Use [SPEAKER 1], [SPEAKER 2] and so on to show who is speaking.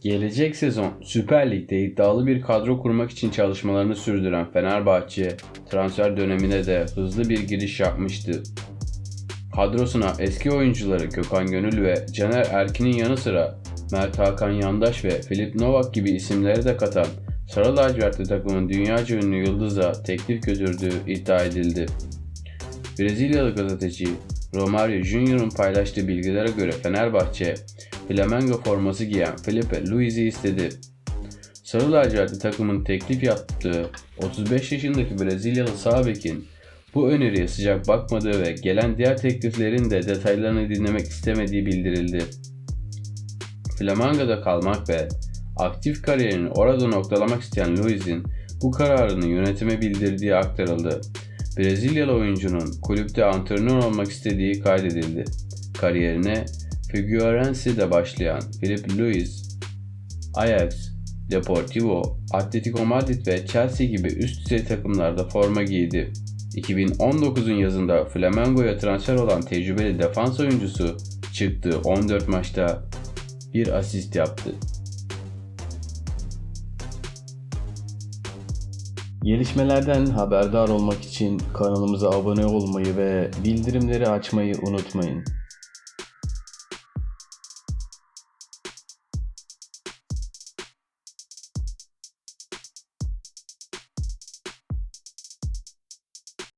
[SPEAKER 1] Gelecek sezon Süper Lig'de iddialı bir kadro kurmak için çalışmalarını sürdüren Fenerbahçe transfer dönemine de hızlı bir giriş yapmıştı. Kadrosuna eski oyuncuları Gökhan Gönül ve Caner Erkin'in yanı sıra Mert Hakan Yandaş ve Filip Novak gibi isimleri de katan Sarı lacivertli takımın dünyaca ünlü yıldıza teklif götürdüğü iddia edildi. Brezilyalı gazeteci Romario Junior'un paylaştığı bilgilere göre Fenerbahçe, Flamengo forması giyen Felipe Luiz'i istedi. Sarı lacivertli takımın teklif yaptığı 35 yaşındaki Brezilyalı sağ bekin bu öneriye sıcak bakmadığı ve gelen diğer tekliflerin de detaylarını dinlemek istemediği bildirildi. Flamengo'da kalmak ve aktif kariyerini orada noktalamak isteyen Luiz'in bu kararını yönetime bildirdiği aktarıldı. Brezilyalı oyuncunun kulüpte antrenör olmak istediği kaydedildi. Kariyerine Figueirense'de başlayan Filipe Luis, Ajax, Deportivo, Atletico Madrid ve Chelsea gibi üst düzey takımlarda forma giydi. 2019'un yazında Flamengo'ya transfer olan tecrübeli defans oyuncusu çıktığı 14 maçta bir asist yaptı.
[SPEAKER 2] Gelişmelerden haberdar olmak için kanalımıza abone olmayı ve bildirimleri açmayı unutmayın.